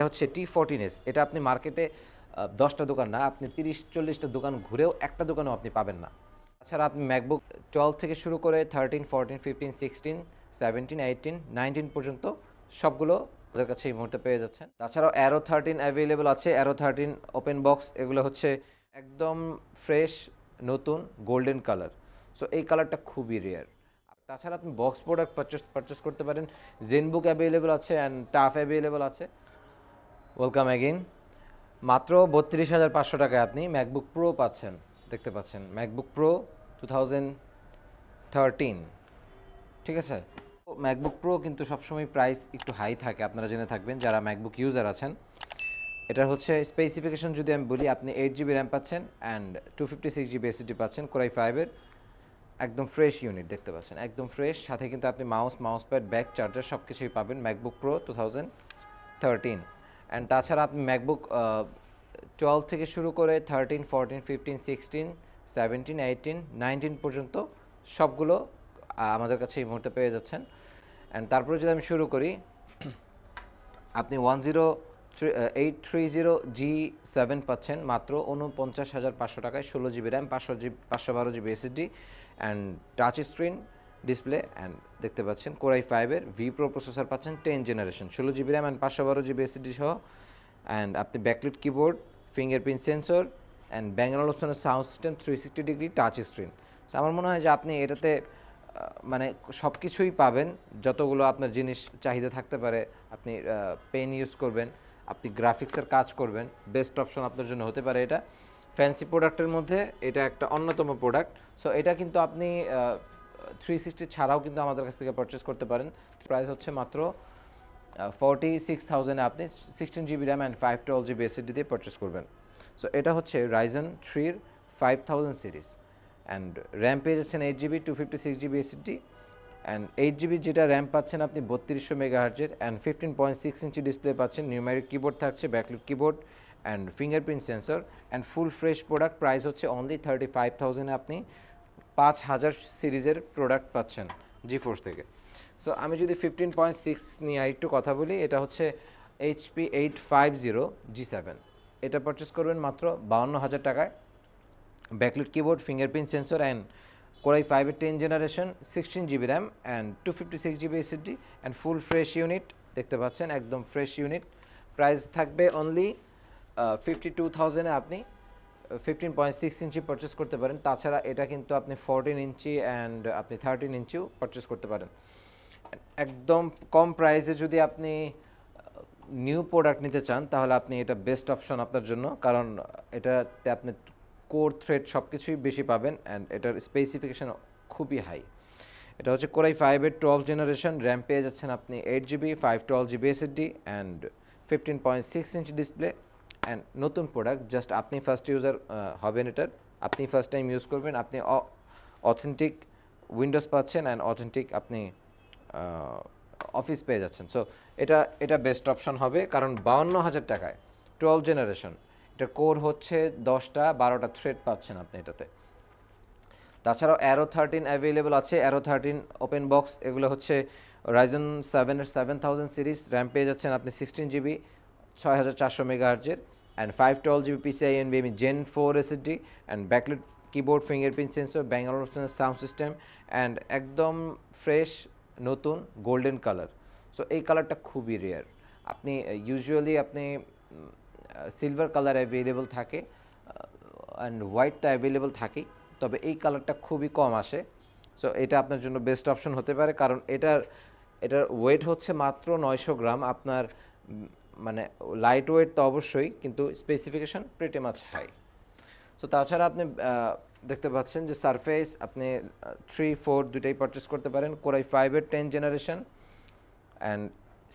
এটা হচ্ছে টি fourteen S এটা আপনি মার্কেটে দশটা দোকান না, আপনি তিরিশ, চল্লিশটা দোকান ঘুরেও একটা দোকানেও আপনি পাবেন না। তাছাড়া আপনি ম্যাকবুক টুয়েলভ থেকে শুরু করে thirteen fourteen fifteen sixteen seventeen eighteen nineteen পর্যন্ত সবগুলো ওদের কাছে এই মুহূর্তে পেয়ে যাচ্ছেন। তাছাড়াও অ্যারো থার্টিন অ্যাভেলেবল আছে। অ্যারো থার্টিন ওপেন বক্স এগুলো হচ্ছে একদম ফ্রেশ নতুন গোল্ডেন কালার সো এই কালারটা খুবই রেয়ার তাছাড়া আপনি বক্স প্রোডাক্ট পারচেস পারচেস করতে পারেন। জেনবুক অ্যাভেলেবল আছে অ্যান্ড টাফ অ্যাভেলেবল আছে। ওয়েলকাম অ্যাগেইন মাত্র বত্রিশ হাজার পাঁচশো টাকায় আপনি ম্যাকবুক প্রো পাচ্ছেন। দেখতে পাচ্ছেন MacBook Pro two thousand thirteen ঠিক আছে? ম্যাকবুক প্রো কিন্তু সবসময় প্রাইস একটু হাই থাকে, আপনারা জেনে থাকবেন, যারা ম্যাকবুক ইউজার আছেন। এটার হচ্ছে স্পেসিফিকেশন যদি আমি বলি, আপনি এইট জিবি র্যাম পাচ্ছেন and two fifty six GB SSD পাচ্ছেন কোরাই ফাইভের একদম ফ্রেশ ইউনিট দেখতে পাচ্ছেন, একদম ফ্রেশ সাথে কিন্তু আপনি mouse mouse pad bag charger সব কিছুই পাবেন MacBook Pro two thousand thirteen and তাছাড়া আপনি ম্যাকবুক টুয়েলভ থেকে শুরু করে thirteen fourteen fifteen sixteen seventeen eighteen nineteen পর্যন্ত সবগুলো আমাদের কাছে এই মুহূর্তে পেয়ে যাচ্ছেন। অ্যান্ড তারপরে যদি আমি শুরু করি, আপনি one zero eight three zero G seven পাচ্ছেন, মাত্র উনপঞ্চাশ হাজার পাঁচশো টাকায় ষোলো জিবি র্যাম পাঁচশো জিবি পাঁচশো বারো GB SSD and touch screen display and দেখতে পাচ্ছেন কোরাই ফাইভের ভি প্রো প্রসেসর পাচ্ছেন টেন জেনারেশন ষোলো জিবি র্যাম অ্যান্ড পাঁচশো বারো জিবি এসএসডি সহ। অ্যান্ড আপনি backlit keyboard fingerprint sensor and Bangalore অপশনের sound system three sixty degree touch screen so আমার মনে হয় যে আপনি এটাতে মানে সব কিছুই পাবেন, যতগুলো আপনার জিনিস চাহিদা থাকতে পারে, আপনি পেন ইউজ করবেন, আপনি গ্রাফিক্সের কাজ করবেন বেস্ট অপশন আপনার জন্য হতে পারে এটা। ফ্যান্সি প্রোডাক্টের মধ্যে এটা একটা অন্যতম প্রোডাক্ট সো এটা কিন্তু আপনি থ্রি সিক্সটি ছাড়াও কিন্তু আমাদের কাছ থেকে পারচেস করতে পারেন। প্রাইস হচ্ছে মাত্র ফর্টি সিক্স থাউজেন্ডে আপনি sixteen GB RAM and five twelve GB SSD দিয়ে পারচেস করবেন। সো এটা হচ্ছে রাইজন থ্রির five thousand series and RAM পেয়ে যাচ্ছেন eight GB two fifty six GB SSD and eight GB যেটা র্যাম পাচ্ছেন আপনি বত্রিশশো mega হার্জের and fifteen point six inch display পাচ্ছেন নিউমেরিক কিবোর্ড থাকছে backlit keyboard and fingerprint sensor and full fresh product price হচ্ছে only thirty five থাউজেন্ডে আপনি। পাঁচ হাজার সিরিজের প্রোডাক্ট পাচ্ছেন জি ফোর্স থেকে। সো আমি যদি ফিফটিন পয়েন্ট সিক্স নিয়ে একটু কথা বলি, এটা হচ্ছে HP eight five zero G seven এটা পারচেস করবেন মাত্র বাউন্ন হাজার টাকায়। Backlit keyboard fingerprint sensor and Core i ফাইভের ten generation sixteen GB RAM and two fifty six GB SSD and full fresh unit দেখতে পাচ্ছেন, একদম ফ্রেশ ইউনিট প্রাইস থাকবে অনলি ফিফটি টু থাউজেন্ডে আপনি fifteen point six inch purchase করতে পারেন। তাছাড়া এটা কিন্তু আপনি ফোরটিন ইঞ্চি অ্যান্ড আপনি থার্টিন ইঞ্চিও পারচেস করতে পারেন। একদম কম প্রাইসে যদি আপনি নিউ প্রোডাক্ট নিতে চান, তাহলে আপনি এটা বেস্ট অপশন আপনার জন্য। কারণ এটাতে আপনি কোর থ্রেড সব কিছুই বেশি পাবেন অ্যান্ড এটার স্পেসিফিকেশন খুবই হাই এটা হচ্ছে কোরাই ফাইভের টুয়েলভ জেনারেশন র্যাম পেয়ে যাচ্ছেন আপনি eight GB five twelve GB SSD and fifteen point six inch display and নতুন প্রোডাক্ট জাস্ট আপনি ফার্স্ট ইউজার হবেন এটার। আপনি ফার্স্ট টাইম ইউজ করবেন, আপনি অথেন্টিক উইন্ডোজ পাচ্ছেন অ্যান্ড অথেন্টিক আপনি অফিস পেয়ে যাচ্ছেন। সো এটা এটা বেস্ট অপশন হবে, কারণ বাউন্ন হাজার টাকায় টুয়েলভ জেনারেশন এটা কোর হচ্ছে দশটা, বারোটা থ্রেড পাচ্ছেন আপনি এটাতে। তাছাড়াও অ্যারো থার্টিন অ্যাভেলেবল আছে অ্যারো থার্টিন ওপেন বক্স এগুলো হচ্ছে রাইজন সেভেনের সেভেন থাউজেন্ড সিরিজ র্যাম পেয়ে যাচ্ছেন আপনি সিক্সটিন জিবি ছয় হাজার চারশো mega হার্জের and five twelve GB PCI N বিএমি Gen four SSD and backlit keyboard fingerprint sensor Bangalore sound system and একদম ফ্রেশ নতুন গোল্ডেন কালার সো এই কালারটা খুবই রেয়ার আপনি ইউজুয়ালি আপনি সিলভার কালার অ্যাভেলেবল থাকে অ্যান্ড হোয়াইটটা অ্যাভেলেবল থাকেই, তবে এই কালারটা খুবই কম আসে। সো এটা আপনার জন্য বেস্ট অপশন হতে পারে, কারণ এটার এটার ওয়েট হচ্ছে মাত্র নয়শো গ্রাম, আপনার মানে লাইট ওয়েট তো অবশ্যই, কিন্তু specification pretty much high so তাছাড়া আপনি দেখতে পাচ্ছেন যে সারফেস আপনি থ্রি ফোর দুটাই পারচেস করতে পারেন। কোরাই ফাইভের ten generation and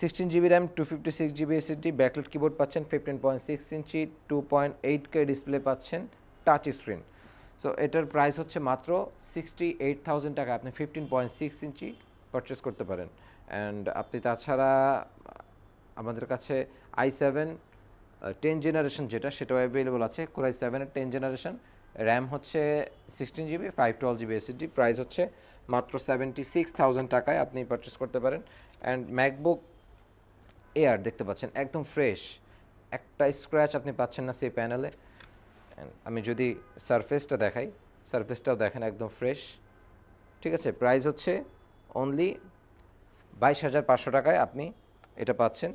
sixteen GB RAM two fifty six GB SSD backlit keyboard পাচ্ছেন fifteen point six inch two point eight K display পাচ্ছেন টাচ স্ক্রিন সো এটার প্রাইস হচ্ছে মাত্র সিক্সটি এইট থাউজেন্ড টাকা। আপনি fifteen point six inch purchase করতে পারেন। And আপনি তাছাড়া আমাদের কাছে আই সেভেন টেন জেনারেশন যেটা, সেটাও অ্যাভেলেবল আছে। কোরাই সেভেনের টেন জেনারেশন র্যাম হচ্ছে sixteen GB five twelve GB SSD price হচ্ছে মাত্র সেভেন্টি সিক্স থাউজেন্ড টাকায় আপনি পারচেস করতে পারেন। অ্যান্ড ম্যাকবুক এয়ার দেখতে পাচ্ছেন, একদম ফ্রেশ একটা স্ক্র্যাচ আপনি পাচ্ছেন না সেই প্যানেলে আমি যদি সারফেসটা দেখাই সারফেসটাও দেখেন, একদম ফ্রেশ ঠিক আছে প্রাইস হচ্ছে অনলি বাইশ হাজার পাঁচশো টাকায় আপনি এটা পাচ্ছেন।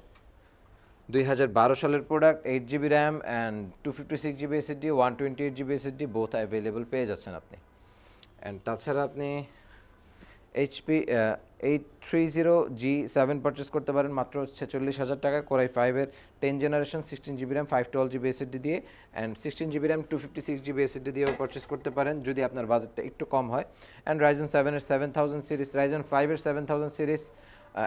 দুই হাজার বারো সালের product eight GB RAM and two fifty six GB SSD one twenty eight GB SSD both available পেয়ে যাচ্ছেন আপনি। অ্যান্ড তাছাড়া আপনি HP eight three zero G seven purchase করতে পারেন, মাত্র ছেচল্লিশ হাজার টাকা। কোরাই ফাইভের ten generation sixteen GB RAM five twelve GB SSD দিয়ে and sixteen GB RAM two fifty six GB SSD দিয়েও পারচেস করতে পারেন, যদি আপনার বাজেটটা একটু কম হয়। অ্যান্ড রাইজন সেভেনের সেভেন থাউজেন্ড সিরিজ রাইজন ফাইভের seven thousand series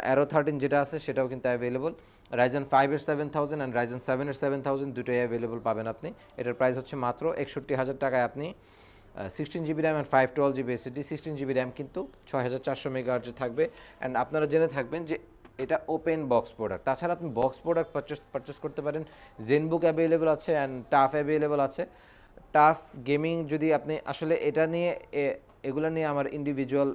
Aero thirteen যেটা আছে, সেটাও কিন্তু অ্যাভেলেবল রাইজন ফাইভের সেভেন থাউজেন্ড অ্যান্ড রাইজন সেভেনের সেভেন থাউজেন্ড দুটোই অ্যাভেলেবল পাবেন আপনি। এটার প্রাইস হচ্ছে মাত্র একষট্টি হাজার টাকায় আপনি sixteen GB RAM and five twelve GB SSD sixteen GB RAM কিন্তু ছয় হাজার চারশো মেগাহার্জে থাকবে। অ্যান্ড আপনারা জেনে থাকবেন যে এটা ওপেন বক্স প্রোডাক্ট তাছাড়া আপনি বক্স প্রোডাক্ট পারচেস পারচেস করতে পারেন। জেনবুক অ্যাভেলেবল আছে অ্যান্ড টাফ অ্যাভেলেবল আছে। টাফ গেমিং যদি আপনি, আসলে এটা নিয়ে এগুলো নিয়ে আমার ইন্ডিভিজুয়াল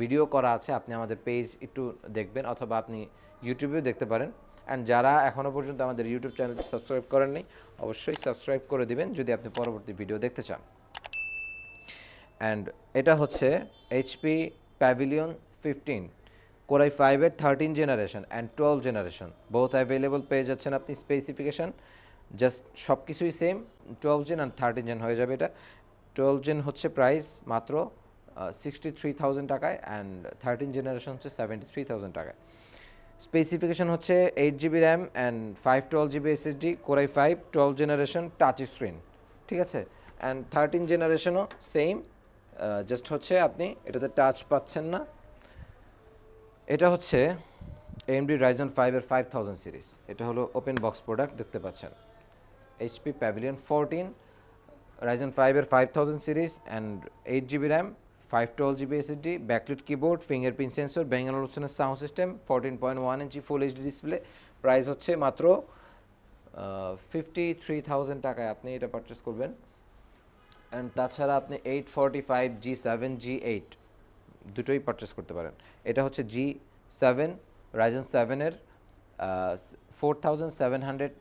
ভিডিও করা আছে। আপনি আমাদের পেজ একটু দেখবেন অথবা আপনি ইউটিউবেও দেখতে পারেন। অ্যান্ড যারা এখনও পর্যন্ত আমাদের ইউটিউব চ্যানেলটি সাবস্ক্রাইব করেননি, অবশ্যই সাবস্ক্রাইব করে দিবেন যদি আপনি পরবর্তী ভিডিও দেখতে চান। অ্যান্ড এটা হচ্ছে HP Pavilion fifteen core i ফাইভের thirteen generation and twelve generation both available পেয়ে যাচ্ছেন আপনি স্পেসিফিকেশন জাস্ট সব কিছুই same twelve gen and thirteen gen হয়ে যাবে এটা। টুয়েলভ জেন হচ্ছে প্রাইস মাত্র সিক্সটি থ্রি থাউজেন্ড টাকায় অ্যান্ড থার্টিন জেনারেশন হচ্ছে সেভেন্টি থ্রি থাউজেন্ড টাকায়। স্পেসিফিকেশন হচ্ছে eight GB RAM and five twelve GB SSD core i five twelve generation touch screen ঠিক আছে? অ্যান্ড থার্টিন জেনারেশনও সেম জাস্ট হচ্ছে আপনি এটাতে টাচ পাচ্ছেন না। এটা হচ্ছে এমডি রাইজন ফাইভের ফাইভ থাউজেন্ড সিরিজ এটা হলো ওপেন বক্স প্রোডাক্ট দেখতে পাচ্ছেন। এইচপি প্যাভিলিয়ন ফোরটিন রাইজন ফাইভের five thousand series and eight GB RAM five twelve GB SSD backlit keyboard fingerprint sensor Bangalore হোসেনের sound system fourteen point one inch full HD display price হচ্ছে মাত্র fifty three thousand টাকায়। আপনি এটা purchase করবেন। And তাছাড়া আপনি eight forty five G seven G eight দুটোই পারচেস করতে পারেন। এটা হচ্ছে জি সেভেন রাইজন সেভেনের four thousand seven hundred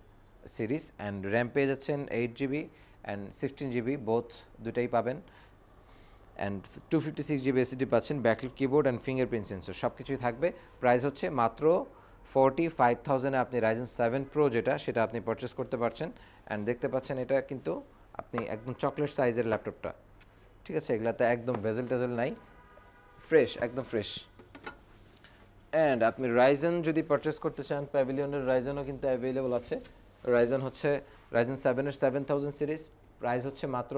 series and RAM পেয়ে যাচ্ছেন eight GB and sixteen GB both দুটাই পাবেন। And two fifty six GB SSD পাচ্ছেন backlit keyboard and fingerprint sensor সব কিছুই থাকবে। প্রাইস হচ্ছে মাত্র ফোরটি ফাইভ থাউজেন্ডে আপনি রাইজেন সেভেন প্রো যেটা, সেটা আপনি পারচেস করতে পারছেন। অ্যান্ড দেখতে পাচ্ছেন এটা কিন্তু আপনি একদম চকলেট সাইজের ল্যাপটপটা ঠিক আছে, এগুলাতে একদম ভেজেল টেজেল নাই। ফ্রেশ একদম ফ্রেশ অ্যান্ড আপনি রাইজন যদি পারচেস করতে চান প্যাভিলিয়নের রাইজনও কিন্তু অ্যাভেলেবল আছে। রাইজন হচ্ছে রাইজন সেভেনের সেভেন থাউজেন্ড সিরিজ প্রাইস হচ্ছে মাত্র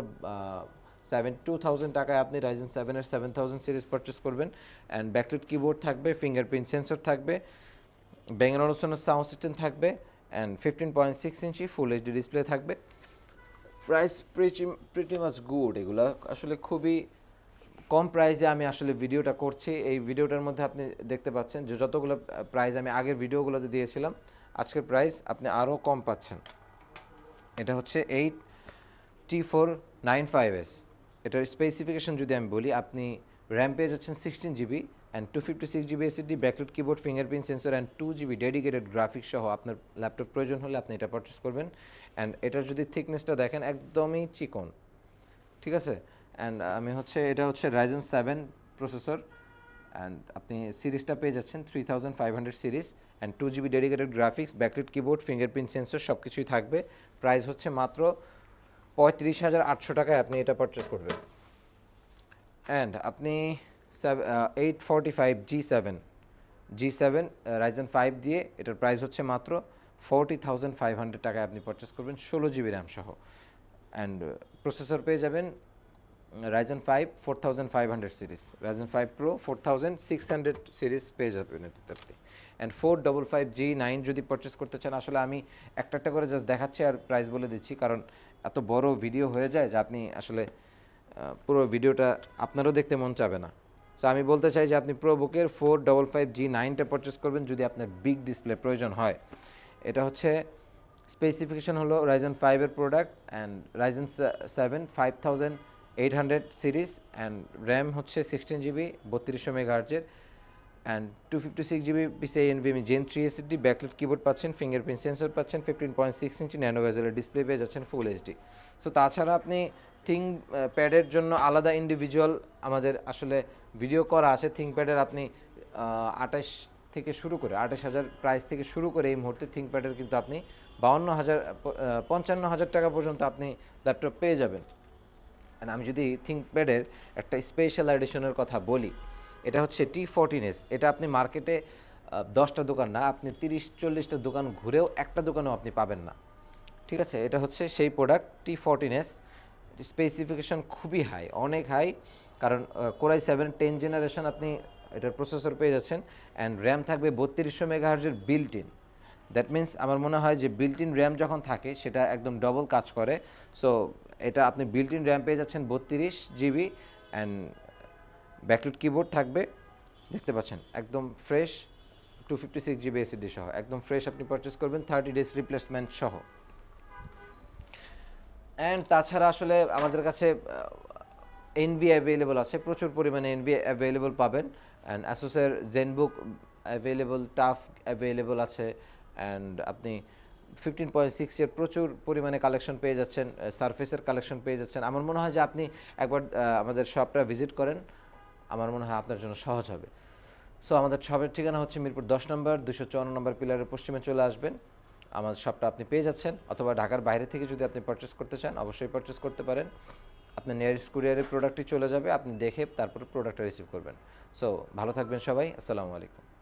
সেভেন টু থাউজেন্ড টাকায় আপনি রাইজন সেভেনের সেভেন থাউজেন্ড সিরিজ পারচেস করবেন। অ্যান্ড ব্যাকলিট কিবোর্ড থাকবে ফিঙ্গারপ্রিন্ট সেন্সর থাকবে ব্যাঙ্গানোর সাউন্ড সিস্টেম থাকবে and fifteen point six inch full HD display থাকবে। Price pretty pretty much good এগুলো। আসলে খুবই কম প্রাইসে আমি আসলে ভিডিওটা করছি। এই ভিডিওটার মধ্যে আপনি দেখতে পাচ্ছেন যে যতগুলো প্রাইস আমি আগের ভিডিওগুলোতে দিয়েছিলাম, আজকের প্রাইস আপনি আরও কম পাচ্ছেন। এটা হচ্ছে eight T four nine five S এটার স্পেসিফিকেশন যদি আমি বলি, আপনি র্যাম পেয়ে যাচ্ছেন sixteen GB and two fifty six GB SSD backlit keyboard fingerprint sensor and two GB dedicated graphics সহ আপনার ল্যাপটপ প্রয়োজন হলে আপনি এটা পারচেস করবেন। অ্যান্ড এটার যদি থিকনেসটা দেখেন, একদমই চিকন। ঠিক আছে? অ্যান্ড আমি হচ্ছে, এটা হচ্ছে রাইজন সেভেন প্রসেসর অ্যান্ড আপনি সিরিজটা পেয়ে যাচ্ছেন three thousand five hundred series and two GB dedicated graphics backlit keyboard fingerprint sensor সব কিছুই থাকবে। প্রাইস হচ্ছে মাত্র পঁয়ত্রিশ হাজার আটশো টাকায় আপনি এটা পারচেস করবেন। অ্যান্ড আপনি eight forty five G seven G seven Ryzen five দিয়ে এটার প্রাইস হচ্ছে মাত্র ফোরটি থাউজেন্ড ফাইভ হান্ড্রেড টাকায় আপনি পারচেস করবেন ষোলো জিবি র্যাম সহ। অ্যান্ড প্রসেসর পেয়ে যাবেন Ryzen five four thousand five hundred series Ryzen five pro four thousand six hundred series পেয়ে যাবেন এটাতে আপনি। And four double five G nine যদি পারচেস করতে চান, আসলে আমি একটা একটা করে জাস্ট দেখাচ্ছি আর প্রাইস বলে দিচ্ছি, কারণ এত বড় ভিডিও হয়ে যায় যে আপনি আসলে পুরো ভিডিওটা আপনারও দেখতে মন চাবে না। সো আমি বলতে চাই যে আপনি প্রো বুকের ফোর ডবল ফাইভ জি নাইনটা পারচেস করবেন যদি আপনার বিগ ডিসপ্লে প্রয়োজন হয়। এটা হচ্ছে স্পেসিফিকেশন হলো রাইজন ফাইভের product and Ryzen seven five thousand eight hundred series and RAM হচ্ছে সিক্সটিন জিবি বত্রিশশো মেগাহার্জের and two fifty six GB PC NVMe gen three SSD backlit keyboard পাচ্ছেন ফিঙ্গারপ্রিন্ট সেন্সর পাচ্ছেন fifteen point six inch nano ভেজেলের display পেয়ে যাচ্ছেন full HD so তাছাড়া আপনি thing প্যাডের জন্য আলাদা ইন্ডিভিজুয়াল আমাদের আসলে ভিডিও করা আছে। থিং প্যাডের আপনি আঠাশ থেকে শুরু করে, আঠাশ হাজার প্রাইস থেকে শুরু করে এই মুহূর্তে থিং প্যাডের কিন্তু আপনি বাউন্ন হাজার পঞ্চান্ন হাজার টাকা পর্যন্ত আপনি ল্যাপটপ পেয়ে যাবেন। আমি যদি থিঙ্কপ্যাডের একটা স্পেশাল এডিশনের কথা বলি এটা হচ্ছে টি ফোরটিন এস এটা আপনি মার্কেটে দশটা দোকান না, আপনি তিরিশ, চল্লিশটা দোকান ঘুরেও একটা দোকানেও আপনি পাবেন না। ঠিক আছে? এটা হচ্ছে সেই প্রোডাক্ট টি ফোরটিন এস স্পেসিফিকেশন খুবই হাই অনেক হাই কারণ core i seven ten generation আপনি এটার প্রসেসর পেয়ে যাচ্ছেন অ্যান্ড র্যাম থাকবে বত্রিশশো মেগাহার্জের বিল্ট ইন দ্যাট মিন্স আমার মনে হয় যে বিল্ট ইন র্যাম যখন থাকে, সেটা একদম ডবল কাজ করে। সো এটা আপনি বিল্ট ইন র্যাম পেয়ে যাচ্ছেন বত্রিশ জিবি অ্যান্ড ব্যাকলিট কিবোর্ড থাকবে, দেখতে পাচ্ছেন, একদম fresh two fifty six GB SSD সহ, একদম ফ্রেশ আপনি পারচেস করবেন থার্টি ডেজ রিপ্লেসমেন্ট সহ। অ্যান্ড তাছাড়া আসলে আমাদের কাছে এনভি অ্যাভেলেবল আছে, প্রচুর পরিমাণে এনভি অ্যাভেলেবল পাবেন। অ্যান্ড অ্যাসোসের জেনবুক অ্যাভেলেবল টাফ অ্যাভেলেবল আছে। অ্যান্ড আপনি ফিফটিন পয়েন্ট সিক্স এর প্রচুর পরিমাণে কালেকশন পেয়ে যাচ্ছেন সারফেসের কালেকশন পেয়ে যাচ্ছেন। আমার মনে হয় যে আপনি একবার আমাদের শপটা ভিজিট করেন। আমার মনে হয় আপনার জন্য সহজ হবে। সো আমাদের শপের ঠিকানা হচ্ছে মিরপুর দশ নম্বর দুশো চুয়ান্ন নম্বর পিলারের পশ্চিমে চলে আসবেন। আমাদের শপটা আপনি পেয়ে যাচ্ছেন, অথবা ঢাকার বাইরে থেকে যদি আপনি পারচেস করতে চান, অবশ্যই পারচেস করতে পারেন। আপনার নিয়ারেস্ট কুরিয়ারের প্রোডাক্টটি চলে যাবে, আপনি দেখে তারপরে প্রোডাক্টটা রিসিভ করবেন। সো ভালো থাকবেন সবাই, আসসালামু আলাইকুম।